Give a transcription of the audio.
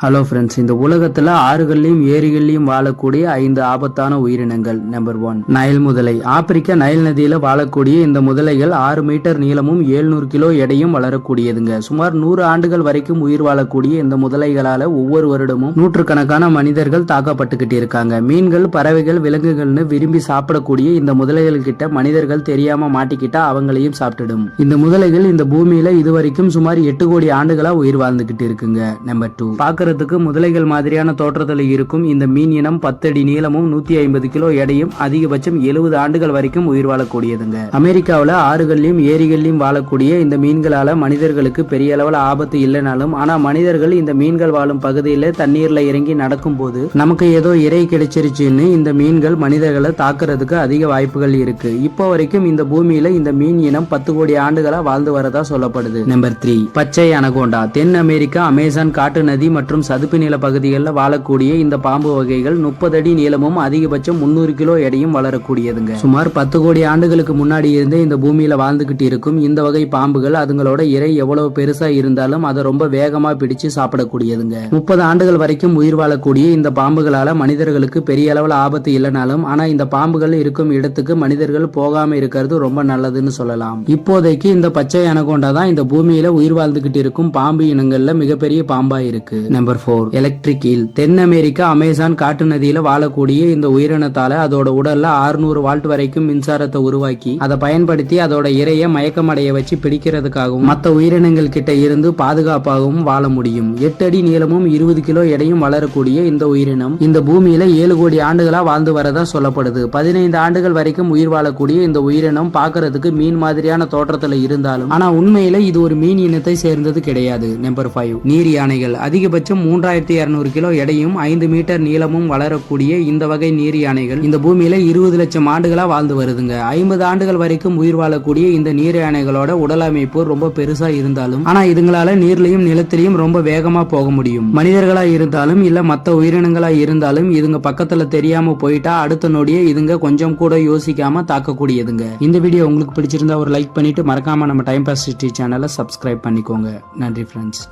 Hello friends இந்த உலகத்துல ஆறுகள்லையும் ஏரிகள்லையும் வாழக்கூடிய ஐந்து ஆபத்தான உயிரினங்கள். நம்பர் ஒன் நயல் முதலை. ஆப்பிரிக்க நயல் நதியில வாழக்கூடிய இந்த முதலைகள் ஆறு மீட்டர் நீளமும் 700 கிலோ எடையும் வளரக்கூடியதுங்க. சுமார் நூறு ஆண்டுகள் வரைக்கும் உயிர் வாழக்கூடிய இந்த முதலைகளால ஒவ்வொரு வருடமும் நூற்றுக்கணக்கான மனிதர்கள் தாக்கப்பட்டுக்கிட்டு இருக்காங்க. மீன்கள் பறவைகள் விலங்குகள்னு விரும்பி சாப்பிடக்கூடிய இந்த முதலைகள் கிட்ட மனிதர்கள் தெரியாம மாட்டிக்கிட்டா அவங்களையும் சாப்பிட்டுடும். இந்த முதலைகள் இந்த பூமியில இதுவரைக்கும் சுமார் எட்டு கோடி ஆண்டுகளா உயிர் வாழ்ந்துகிட்டு இருக்குங்க. நம்பர் டூ பார்க்கறதுக்கு முதலைகள் மாதிரியான தோற்றத்தில் இருக்கும் இந்த மீன் இனம் பத்தடி நீளமும் நூத்தி ஐம்பது கிலோ எடையும் அதிகபட்சம் எழுபது ஆண்டுகள் வரைக்கும் உயிர் வாழக்கூடியதுங்க. அமெரிக்காவில் ஆறுகள்லையும் ஏரிகள்லையும் வாழக்கூடிய இந்த மீன்களால மனிதர்களுக்கு பெரிய அளவில் ஆபத்து இல்லைனாலும் ஆனா மனிதர்கள் இந்த மீன்கள் வாழும் பகுதியில் தண்ணீர்ல இறங்கி நடக்கும் போது நமக்கு ஏதோ இறை கிடைச்சிருச்சுன்னு இந்த மீன்கள் மனிதர்களை தாக்குறதுக்கு அதிக வாய்ப்புகள் இருக்கு. இப்போ வரைக்கும் இந்த பூமியில இந்த மீன் இனம் பத்து கோடி ஆண்டுகளா வாழ்ந்து வரதா சொல்லப்படுது. Number three. பச்சை அனகோண்டா. தென் அமெரிக்கா அமேசான் காட்டு நதி மற்றும் சதுப்பு நில பகுதிகளில் வாழக்கூடிய இந்த பாம்பு வகைகள் முப்பது அடி நீளமும் அதிகபட்சம் முன்னூறு கிலோ எடையும் வளரக்கூடியதுங்க. சுமார் பத்து கோடி ஆண்டுகளுக்கு முன்னாடி இருந்தே இந்த பூமியில வாழ்ந்துகிட்டு இருக்கும் இந்த வகை பாம்புகள் அதுங்களோட இறை எவ்வளவு பெருசா இருந்தாலும் அதை ரொம்ப வேகமா பிடிச்சு சாப்பிடக்கூடியதுங்க. முப்பது ஆண்டுகள் வரைக்கும் உயிர் வாழக்கூடிய இந்த பாம்புகளால மனிதர்களுக்கு பெரிய அளவில் ஆபத்து இல்லைனாலும் ஆனா இந்த பாம்புகள் இருக்கும் இடத்துக்கு மனிதர்கள் போகாம இருக்கிறது ரொம்ப நல்லதுன்னு சொல்லலாம். இப்போதைக்கு இந்த பச்சை அனகோண்டா தான் இந்த பூமியில உயிர் வாழ்ந்துகிட்டு இருக்கும் பாம்பு இனங்கள்ல மிகப்பெரிய பாம்பா இருக்கு. Number four. எலக்ட்ரிக் ஈல் தென் அமெரிக்கா அமேசான் காட்டு நதியில வாழக்கூடிய இந்த உயிரினத்தால அதோட உடல்ல 600 வால்ட் வரைக்கும் மின்சாரத்தை உருவாக்கி அதை பயன்படுத்தி அதோட இறைய மயக்கமடைய வச்சு பிடிக்கிறதுக்காகவும் மற்ற உயிரினங்கள் கிட்ட இருந்து பாதுகாப்பாகவும் வாழ முடியும். எட்டு அடி நீளமும் இருபது கிலோ எடையும் வளரக்கூடிய இந்த உயிரினம் இந்த பூமியில ஏழு கோடி ஆண்டுகளா வாழ்ந்து வரதா சொல்லப்படுது. பதினைந்து ஆண்டுகள் வரைக்கும் உயிர் வாழக்கூடிய இந்த உயிரினம் பாக்குறதுக்கு மீன் மாதிரியான தோற்றத்துல இருந்தாலும் ஆனா உண்மையில இது ஒரு மீன் இனத்தை சேர்ந்தது கிடையாது. Number five. நீர் யானைகள். அதிகபட்சம் மூன்றாயிரத்தி இருநூறு கிலோ எடையும் ஐந்து மீட்டர் நீளமும் வளரக்கூடிய இந்த வகை நீர் யானைகள் இந்த பூமியில இருபது லட்சம் ஆண்டுகளா வாழ்ந்து வருதுங்க. ஐம்பது ஆண்டுகள் வரைக்கும் உயிர் வாழக்கூடிய இந்த நீர் யானைகளோட உடல் அமைப்பு ரொம்ப பெருசா இருந்தாலும் ஆனா இதுங்களால நீர்லயும் நிலத்திலையும் ரொம்ப வேகமா போக முடியும். மனிதர்களா இருந்தாலும் இல்ல மத்த உயிரினங்களா இருந்தாலும் இதுங்க பக்கத்துல தெரியாம போயிட்டா அடுத்த நொடியே இதுங்க கொஞ்சம் கூட யோசிக்காம தாக்கக்கூடியதுங்க. இந்த வீடியோ உங்களுக்கு பிடிச்சிருந்தா ஒரு லைக் பண்ணிட்டு மறக்காம நம்ம டைம் பாஸ் சேனலை சப்ஸ்கிரைப் பண்ணிக்கோங்க. நன்றி ஃப்ரெண்ட்ஸ்